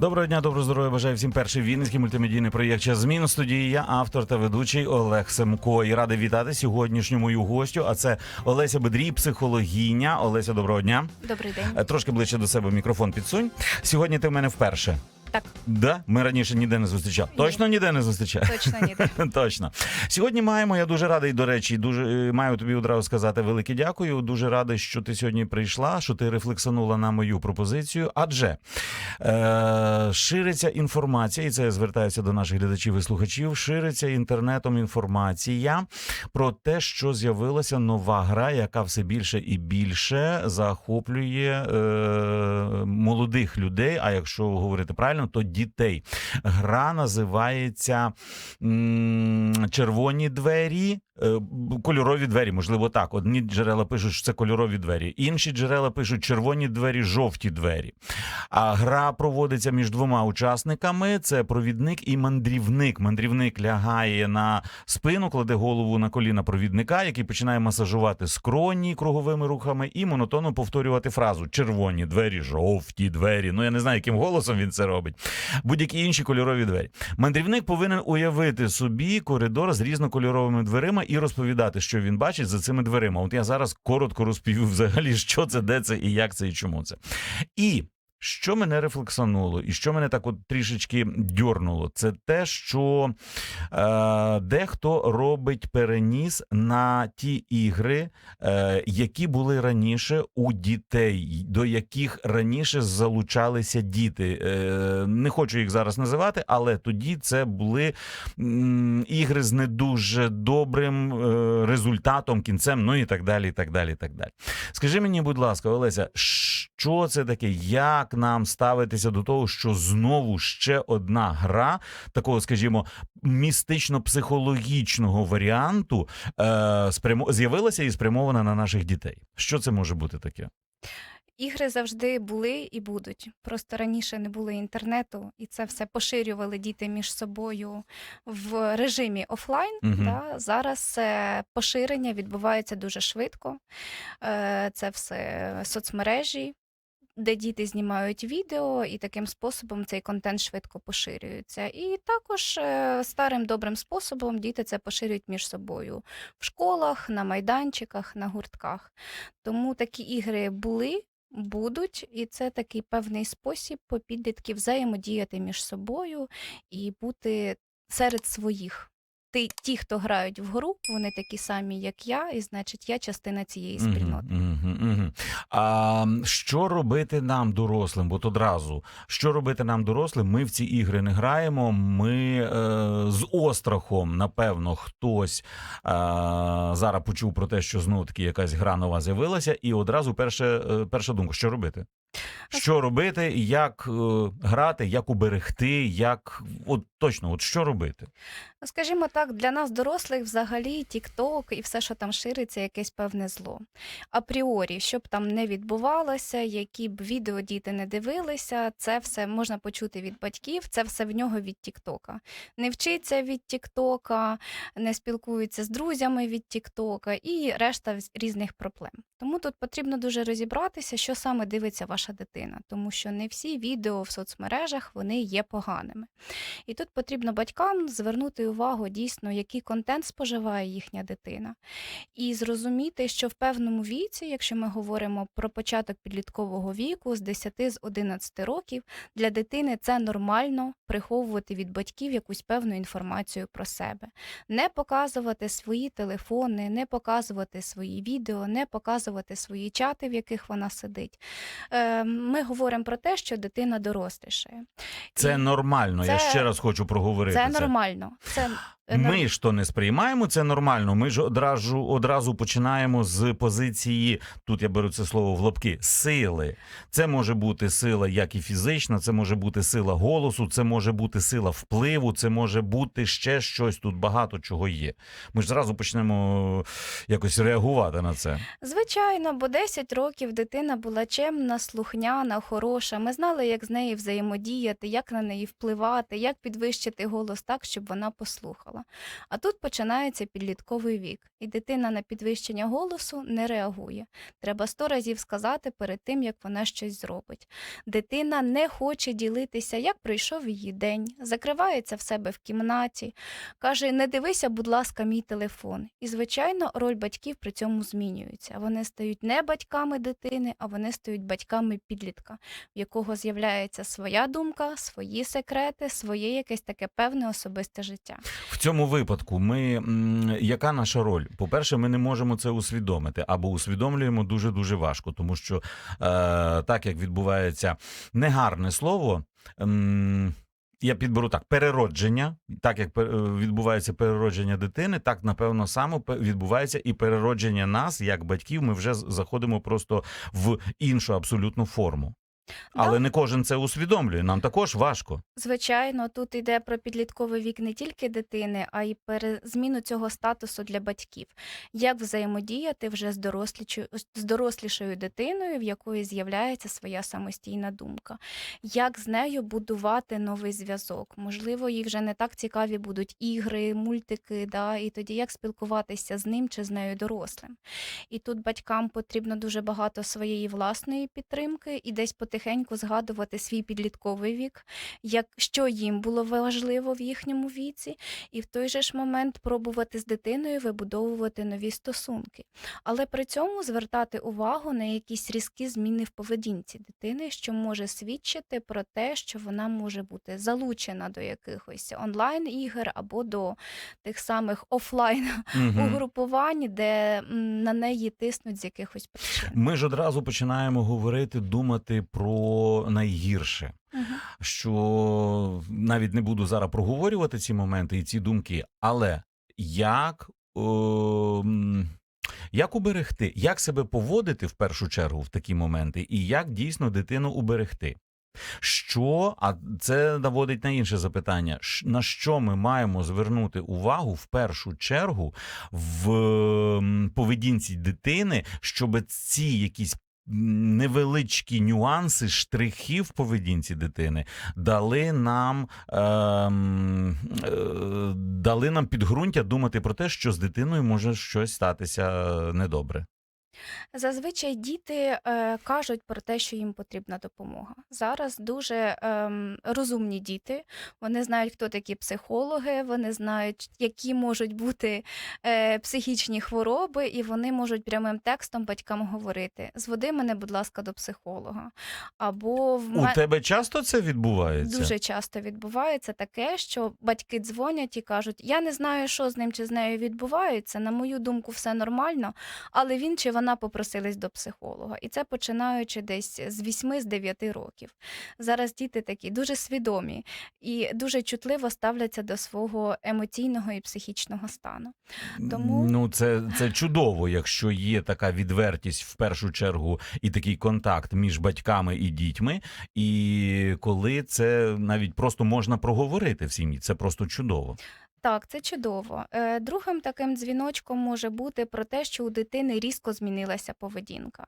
Доброго дня, доброго здоров'я. Бажаю всім перший вінницький мультимедійний проєкт «Час змін. У студії я автор та ведучий Олег Семко. І радий вітати сьогоднішню мою гостю. А це Олеся Бедрій, психологіня. Олеся, доброго дня. Добрий день. Е, Трошки ближче до себе мікрофон підсунь. Сьогодні ти в мене вперше. Так, Да? Ми раніше ніде не зустрічали. Ні. Точно ніде не зустрічали. точно ніде. Точно. Сьогодні маємо. Я дуже радий, до речі, дуже е, маю тобі одразу сказати велике дякую. Дуже радий, що ти сьогодні прийшла, що ти рефлексанула на мою пропозицію. Адже е, шириться інформація, і це я звертаюся до наших глядачів і слухачів. Шириться інтернетом інформація про те, що з'явилася нова гра, яка все більше і більше захоплює е, молодих людей. А якщо говорити правильно, то дітей. Гра називається Червоні двері. Е, Кольорові двері, можливо, так. Одні джерела пишуть, що це кольорові двері, інші джерела пишуть червоні двері, жовті двері. А гра проводиться між двома учасниками: це провідник і мандрівник. Мандрівник лягає на спину, кладе голову на коліна провідника, який починає масажувати скроні круговими рухами і монотонно повторювати фразу червоні двері, жовті двері. Ну я не знаю, яким голосом він це робить. Будь-які інші кольорові двері. Мандрівник повинен уявити собі коридор з різнокольоровими дверима і розповідати, що він бачить за цими дверима. От я зараз коротко розповів взагалі, що це, де це і як це, і чому це. І що мене рефлексануло, і що мене так от трішечки дьорнуло, це те, що е, дехто робить переніс на ті ігри, е, які були раніше у дітей, до яких раніше залучалися діти. Е, не хочу їх зараз називати, але тоді це були ігри з не дуже добрим е, результатом, кінцем, ну і так далі. і так далі, і так далі. Скажи мені, будь ласка, Олеся, що це таке? Як нам ставитися до того, що знову ще одна гра такого, скажімо, містично-психологічного варіанту е, спрямо- з'явилася і спрямована на наших дітей? Що це може бути таке? Ігри завжди були і будуть. Просто раніше не було інтернету, і це все поширювали діти між собою в режимі офлайн. Мгм. Да? Зараз е, поширення відбувається дуже швидко. Е, Це все соцмережі. Де діти знімають відео, і таким способом цей контент швидко поширюється. І також е, старим добрим способом діти це поширюють між собою в школах, на майданчиках, на гуртках. Тому такі ігри були, будуть, і це такий певний спосіб по підлітків взаємодіяти між собою і бути серед своїх. Ти, ті, хто грають в гру, вони такі самі, як я, і значить, я частина цієї спільноти. Мгм, мгм, мгм. А що робити нам, дорослим? От одразу, що робити нам, дорослим? Ми в ці ігри не граємо. Ми е, з острахом, напевно, хтось е, зараз почув про те, що знову таки якась гра нова з'явилася, і одразу перше, е, перша думка: що робити? Що робити, як е, грати, як уберегти, як от точно, от що робити? Скажімо так, для нас, дорослих, взагалі, TikTok і все, що там шириться, якесь певне зло. Апріорі, що б там не відбувалося, які б відео діти не дивилися, це все можна почути від батьків, це все в нього від Тіктока. Не вчиться від Тіктока, не спілкується з друзями від Тіктока і решта різних проблем. Тому тут потрібно дуже розібратися, що саме дивиться ваша дитина, тому що не всі відео в соцмережах вони є поганими. І тут потрібно батькам звернути увагу дійсно, який контент споживає їхня дитина, і зрозуміти, що в певному віці, якщо ми говоримо про початок підліткового віку з 10 з 11 років, для дитини це нормально приховувати від батьків якусь певну інформацію про себе, не показувати свої телефони, не показувати свої відео, не показувати свої чати, в яких вона сидить. Е, Ми говоримо про те, що дитина дорослішає. Це І нормально. Я ще раз хочу проговорити. Це нормально. Це е, Ми ж то не сприймаємо це нормально. Ми ж одразу одразу починаємо з позиції. Тут я беру це слово в лапки сили. Це може бути сила як і фізична, це може бути сила голосу, це може бути сила впливу, це може бути ще щось. Тут багато чого є. Ми ж зразу почнемо якось реагувати на це. Звичайно, бо 10 років дитина була чемна, слухняна, хороша. Ми знали, як з нею взаємодіяти, як на неї впливати, як підвищити голос так, щоб вона послухала. Слова. А тут починається підлітковий вік, і дитина на підвищення голосу не реагує. Треба сто разів сказати перед тим, як вона щось зробить. Дитина не хоче ділитися, як пройшов її день, закривається в себе в кімнаті, каже: Не дивися, будь ласка, мій телефон. І, звичайно, роль батьків при цьому змінюється. Вони стають не батьками дитини, а вони стають батьками підлітка, в якого з'являється своя думка, свої секрети, своє якесь таке певне особисте життя. В цьому випадку ми яка наша роль? По-перше, ми не можемо це усвідомити або усвідомлюємо дуже дуже важко, тому що е, так як відбувається негарне слово. м, я підберу так: переродження, так як е, відбувається переродження дитини, так напевно само відбувається і переродження нас, як батьків. Ми вже заходимо просто в іншу абсолютну форму. Але не кожен це усвідомлює. Нам також важко. Звичайно, тут йде про підлітковий вік не тільки дитини, а й пере- зміну цього статусу для батьків. Як взаємодіяти вже з, дорослічою, з дорослішою дитиною, в якої з'являється своя самостійна думка, як з нею будувати новий зв'язок. Можливо, їй вже не так цікаві будуть ігри, мультики, да, і тоді як спілкуватися з ним чи з нею дорослим. І тут батькам потрібно дуже багато своєї власної підтримки і десь потихеньку згадувати свій підлітковий вік, як що їм було важливо в їхньому віці, і в той же ж момент пробувати з дитиною вибудовувати нові стосунки, але при цьому звертати увагу на якісь різкі зміни в поведінці дитини, що може свідчити про те, що вона може бути залучена до якихось онлайн ігор або до тих самих офлайн угрупувань, де на неї тиснуть з якихось причин. Ми ж одразу починаємо говорити, думати про найгірше. Мгм. Що навіть не буду зараз проговорювати ці моменти і ці думки, але як, о, як уберегти, як себе поводити в першу чергу в такі моменти, і як дійсно дитину уберегти? Що, а це наводить на інше запитання: на що ми маємо звернути увагу в першу чергу в поведінці дитини, щоб ці якісь невеличкі нюанси, штрихи в поведінці дитини дали нам, ем, е, дали нам підґрунтя думати про те, що з дитиною може щось статися е, недобре. Зазвичай діти е, кажуть про те, що їм потрібна допомога. Зараз дуже ем, розумні діти. Вони знають, хто такі психологи, вони знають, які можуть бути е, психічні хвороби, і вони можуть прямим текстом батькам говорити: зводи мене, будь ласка, до психолога. Або в У ме- тебе часто це відбувається? Дуже часто відбувається таке, що батьки дзвонять і кажуть: Я не знаю, що з ним чи з нею відбувається. На мою думку, все нормально, але він чи вона попросились до психолога. І це починаючи десь з 8-9 років. Зараз діти такі дуже свідомі і дуже чутливо ставляться до свого емоційного і психічного стану. Тому- Ну, це, це чудово, якщо є така відвертість в першу чергу і такий контакт між батьками і дітьми, і коли це навіть просто можна проговорити в сім'ї, це просто чудово. Так, це чудово. Е, Другим таким дзвіночком може бути про те, що у дитини різко змінилася поведінка.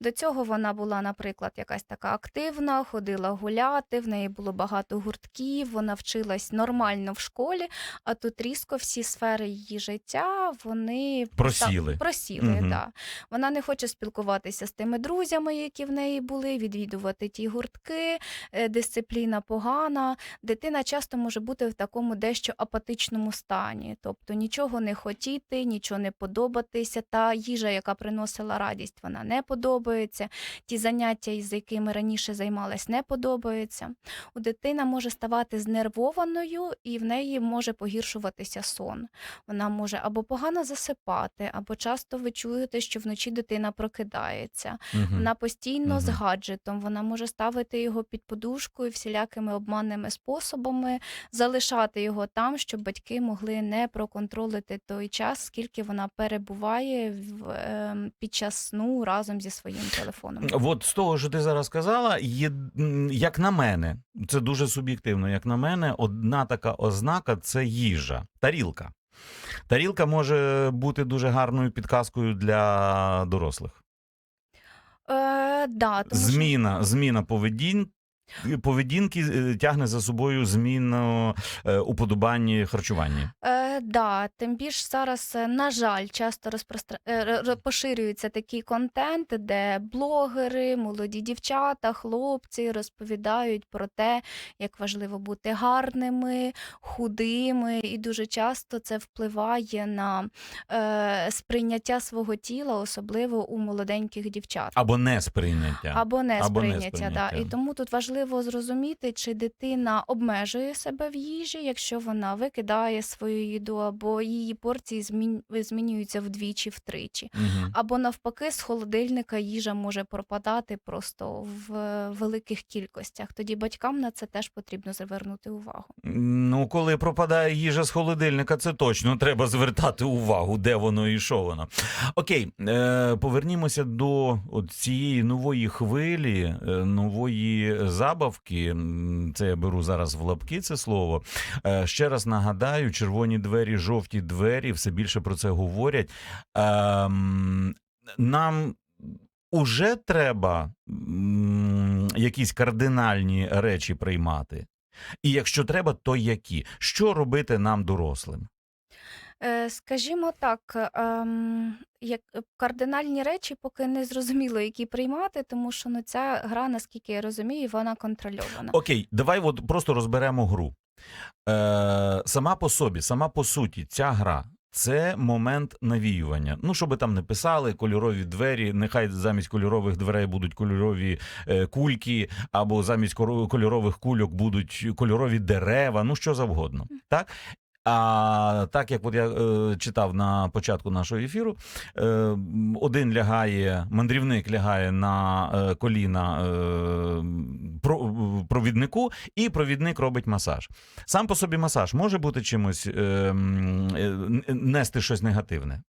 До цього вона була, наприклад, якась така активна, ходила гуляти, в неї було багато гуртків, вона вчилась нормально в школі, а тут різко всі сфери її життя вони Просіли. Так, просіли, Мгм. да. Вона не хоче спілкуватися з тими друзями, які в неї були, відвідувати ті гуртки, е, дисципліна погана. Дитина часто може бути в такому дещо апатичному стані, тобто нічого не хотіти, нічого не подобатися. Та їжа, яка приносила радість, вона не подобається. Ті заняття, із якими раніше займалась, не подобаються. У дитина може ставати знервованою, і в неї може погіршуватися сон. Вона може або погано засипати, або часто ви чуєте, що вночі дитина прокидається. Мгм. Вона постійно з гаджетом, вона може ставити його під подушкою всілякими обманними способами, залишати його там, щоб батьки могли не проконтролити той час, скільки вона перебуває в, ем, під час сну разом зі своїм телефоном. От з того, що ти зараз сказала, є, як на мене, це дуже суб'єктивно. Як на мене, одна така ознака це їжа, тарілка. Тарілка може бути дуже гарною підказкою для дорослих. Е, да, тому що- Зміна, зміна поведінки поведінки е, тягне за собою зміну е, уподобання харчування. Е, да, тим більш зараз, е, на жаль, часто розпростра... поширюється такий контент, де блогери, молоді дівчата, хлопці розповідають про те, як важливо бути гарними, худими, і дуже часто це впливає на е, сприйняття свого тіла, особливо у молоденьких дівчат. Або не сприйняття. Або не Або не сприйняття, да. сприйняття. І тому тут важливо зрозуміти, чи дитина обмежує себе в їжі, якщо вона викидає свою їду, або її порції змін... змінюються вдвічі, втричі. Мгм. Або навпаки, з холодильника їжа може пропадати просто в великих кількостях. Тоді батькам на це теж потрібно звернути увагу. Ну, коли пропадає їжа з холодильника, це точно треба звертати увагу, де воно і що воно. Окей, е, повернімося до цієї нової хвилі, е, нової забавки. Це я беру зараз в лапки це слово. Е, ще раз нагадаю: червоні двері, жовті двері, все більше про це говорять. Ем, нам уже треба якісь кардинальні речі приймати. І якщо треба, то які? Що робити нам дорослим? Е, Скажімо так, ем, як кардинальні речі поки не зрозуміло, які приймати, тому що ну, ця гра, наскільки я розумію, вона контрольована. Окей, давай от просто розберемо гру. Е, сама по собі, сама по суті, ця гра. Це момент навіювання. Ну, що би там не писали, кольорові двері. Нехай замість кольорових дверей будуть кольорові е, кульки, або замість коро- кольорових кульок будуть кольорові дерева, ну що завгодно. Так? А так як от я е, читав на початку нашого ефіру, е, один лягає, мандрівник лягає на е, коліна е, провіднику, і провідник робить масаж. Сам по собі масаж може бути чимось е, е, нести щось негативне.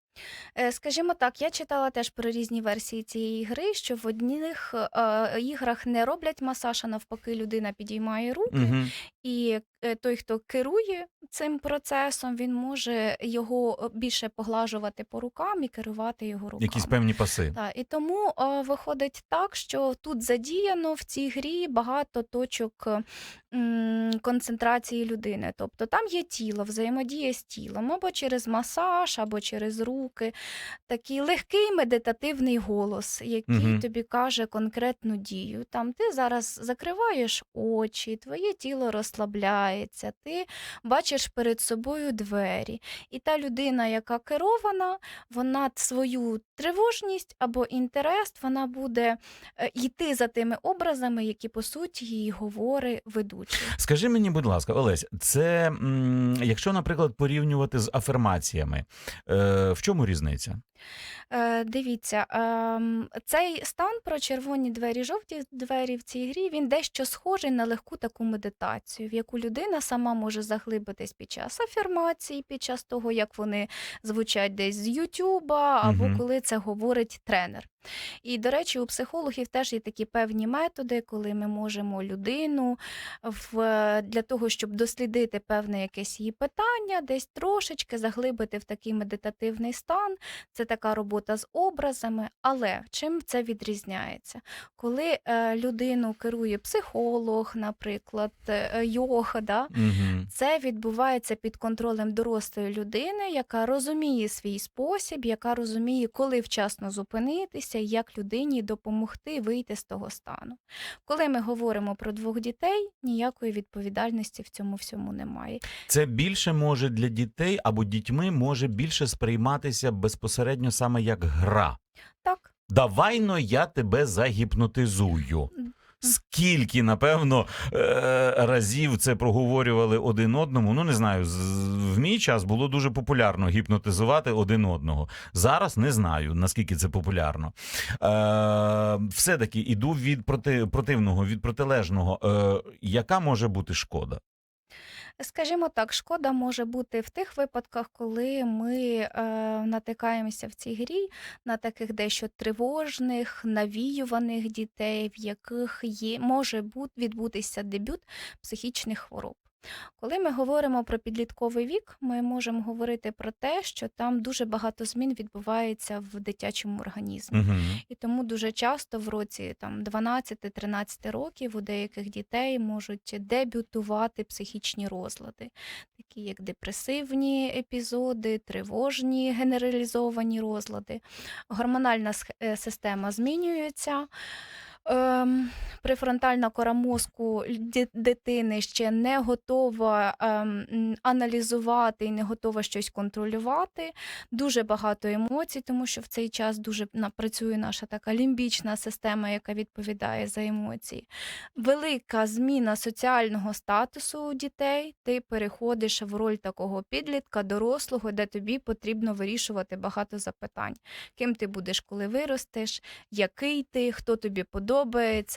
Е, Скажімо так, я читала теж про різні версії цієї гри, що в одних е, іграх не роблять масаж, а навпаки, людина підіймає руки, Угу. і е, той, хто керує цим процесом, він може його е, більше поглажувати по рукам і керувати його руками. Якісь певні паси. Так, і тому е, виходить так, що тут задіяно в цій грі багато точок е, концентрації людини. Тобто там є тіло, взаємодія з тілом, або через масаж, або через руки. Такий легкий медитативний голос, який Мгм. тобі каже конкретну дію. Там ти зараз закриваєш очі, твоє тіло розслабляється, ти бачиш перед собою двері. І та людина, яка керована, вона свою тривожність або інтерес, вона буде е, йти за тими образами, які по суті її говорить ведучий. Скажи мені, будь ласка, Олесь, це якщо, наприклад, порівнювати з афермаціями, е, в чому різниця? Е, дивіться, ем, цей стан про червоні двері, жовті двері в цій грі він дещо схожий на легку таку медитацію, в яку людина сама може заглибитись під час афірмації, під час того, як вони звучать десь з Ютуба, або Мгм. коли це говорить тренер. І, до речі, у психологів теж є такі певні методи, коли ми можемо людину в, для того, щоб дослідити певне якесь її питання, десь трошечки заглибити в такий медитативний стан. Це така робота з образами. Але чим це відрізняється? Коли е, людину керує психолог, наприклад, е, йога, да, Угу. це відбувається під контролем дорослої людини, яка розуміє свій спосіб, яка розуміє, коли вчасно зупинитися, як людині допомогти вийти з того стану. Коли ми говоримо про двох дітей, ніякої відповідальності в цьому всьому немає. Це більше може для дітей або дітьми може більше сприйматися безпосередньо саме як гра. Так, Давай но я тебе загіпнотизую. Скільки, напевно, е, разів це проговорювали один одному. Ну не знаю, в мій час було дуже популярно гіпнотизувати один одного. Зараз не знаю наскільки це популярно. Е, все-таки іду від проти, противного, від протилежного. Е, яка може бути шкода? Скажімо так, шкода може бути в тих випадках, коли ми е, натикаємося в цій грі на таких дещо тривожних, навіюваних дітей, в яких є може бути відбутися дебют психічних хвороб. Коли ми говоримо про підлітковий вік, ми можемо говорити про те, що там дуже багато змін відбувається в дитячому організмі. Угу. І тому дуже часто в році там 12-13 років у деяких дітей можуть дебютувати психічні розлади, такі як депресивні епізоди, тривожні генералізовані розлади. Гормональна е, система змінюється. Ем, префронтальна кора мозку дитини ще не готова ем, аналізувати і не готова щось контролювати. Дуже багато емоцій, тому що в цей час дуже працює наша така лімбічна система, яка відповідає за емоції. Велика зміна соціального статусу у дітей. Ти переходиш в роль такого підлітка, дорослого, де тобі потрібно вирішувати багато запитань. Ким ти будеш, коли виростеш, який ти, хто тобі подобається,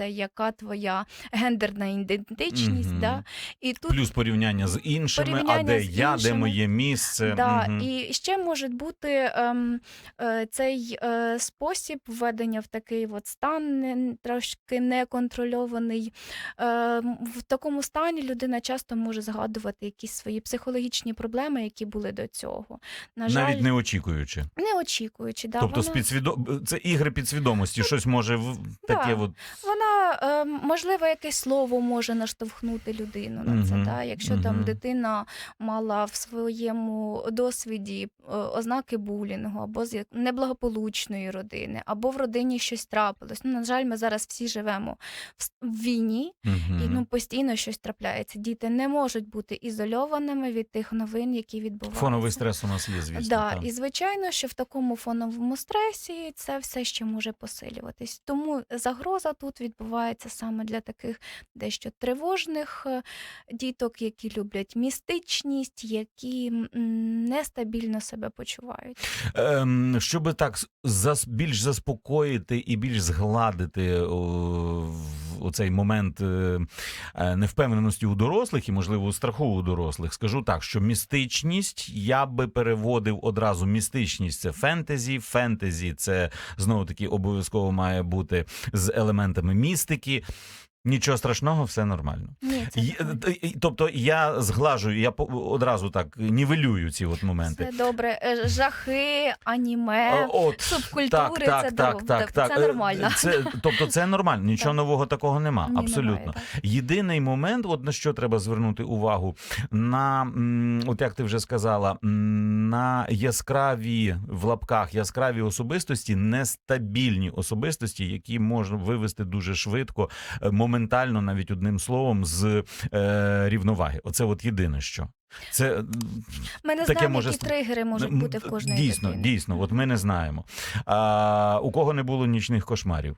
яка твоя гендерна ідентичність. Мгм. Да? І тут Плюс порівняння з іншими, а де я, де моє місце. Да, Мгм. і ще може бути ем, е, цей е, спосіб введення в такий от стан не- трошки неконтрольований. Е, в такому стані людина часто може згадувати якісь свої психологічні проблеми, які були до цього. На жаль, Навіть не очікуючи. не очікуючи. Да, тобто, вона... з підсвідо... це ігри підсвідомості, щось може в... таке. От... Вона, е, можливо, якесь слово може наштовхнути людину на це. Мгм, Да? Якщо мгм. там дитина мала в своєму досвіді е, ознаки булінгу, або з неблагополучної родини, або в родині щось трапилось. Ну, на жаль, ми зараз всі живемо в, війні, Мгм. і ну, постійно щось трапляється. Діти не можуть бути ізольованими від тих новин, які відбуваються. Фоновий стрес у нас є, звісно. Да, так. і звичайно, що в такому фоновому стресі це все ще може посилюватись. Тому загроза тут відбувається саме для таких дещо тривожних е, діток, які люблять містичність, які нестабільно себе почувають. Ем, щоб так зас, більш заспокоїти і більш згладити о, оцей момент е, е, невпевненості у дорослих і, можливо, страху у дорослих, скажу так, що містичність я би переводив одразу. Містичність це фентезі, фентезі це знову таки обов'язково має бути з елементами містики. Нічого страшного, все нормально. Ні, це, Є- нормально. т- Тобто я зглажую, я по- одразу так нівелюю ці от моменти. це добре. Е, Жахи, аніме, Е, От, субкультури так, це так, так, так. це Е, нормально. Це, тобто це нормально, нічого Так. нового такого нема. Ні, абсолютно. немає, так. Єдиний момент, от на що треба звернути увагу, на м, от як ти вже сказала, м, на яскраві в лапках яскраві особистості, нестабільні особистості, які можна вивести дуже швидко, е, моментально, навіть одним словом, з е, рівноваги. Оце от єдине, що це Ми не таке знаємо, може які тригери можуть бути в кожної дійсно, дитини. дійсно. От ми не знаємо. А, у кого не було нічних кошмарів?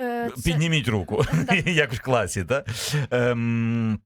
Е, це- Підніміть руку, як в класі, так? Ем,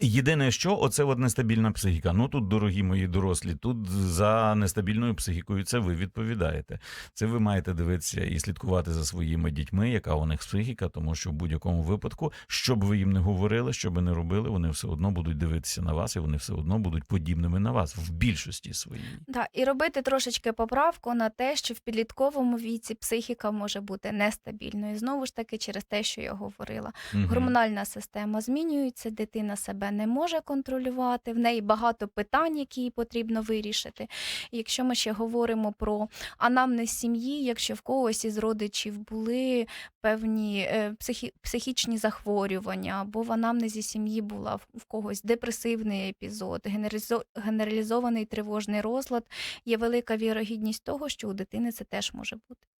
Єдине, що оце от нестабільна психіка. Ну тут, дорогі мої дорослі, тут за нестабільною психікою це ви відповідаєте. Це ви маєте дивитися і слідкувати за своїми дітьми, яка у них психіка, тому що в будь-якому випадку, що б ви їм не говорили, що би не робили, вони все одно будуть дивитися на вас, і вони все одно будуть подібними на вас в більшості своїй. Да, і робити трошечки поправку на те, що в підлітковому віці психіка може бути нестабільною. Знову ж таки, через те, що я говорила. Мгм. Гормональна система змінюється, дитина себе не може контролювати, в неї багато питань, які їй потрібно вирішити. Якщо ми ще говоримо про анамнез сім'ї, якщо в когось із родичів були певні е, психі, психічні захворювання, або в анамнезі сім'ї була в когось депресивний епізод, генералізо, генералізований тривожний розлад, є велика вірогідність того, що у дитини це теж може бути.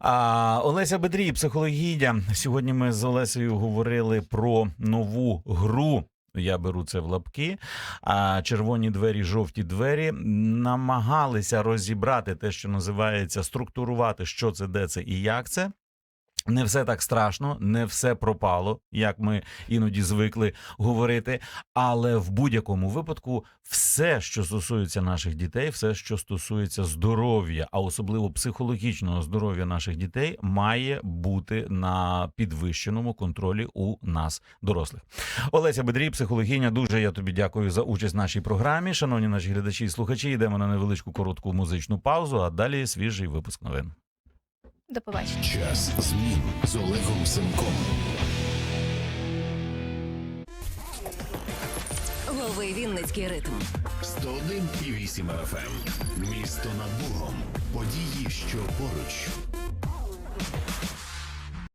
А, Олеся Бедрій, психологиня. Сьогодні ми з Олесею говорили про нову гру. Я беру це в лапки. А червоні двері, жовті двері намагалися розібрати те, що називається структурувати, що це, де це і як це. Не все так страшно, не все пропало, як ми іноді звикли говорити. Але в будь-якому випадку, все, що стосується наших дітей, все, що стосується здоров'я, а особливо психологічного здоров'я наших дітей, має бути на підвищеному контролі у нас, дорослих. Олеся Бедрій, психологиня. Дуже я тобі дякую за участь в нашій програмі. Шановні наші глядачі і слухачі, йдемо на невеличку коротку музичну паузу, а далі свіжий випуск новин. До побачення. Час змін з Олегом Семком. Новий Вінницький ритм. 101,8 FM. Місто над Богом. Події, що поруч.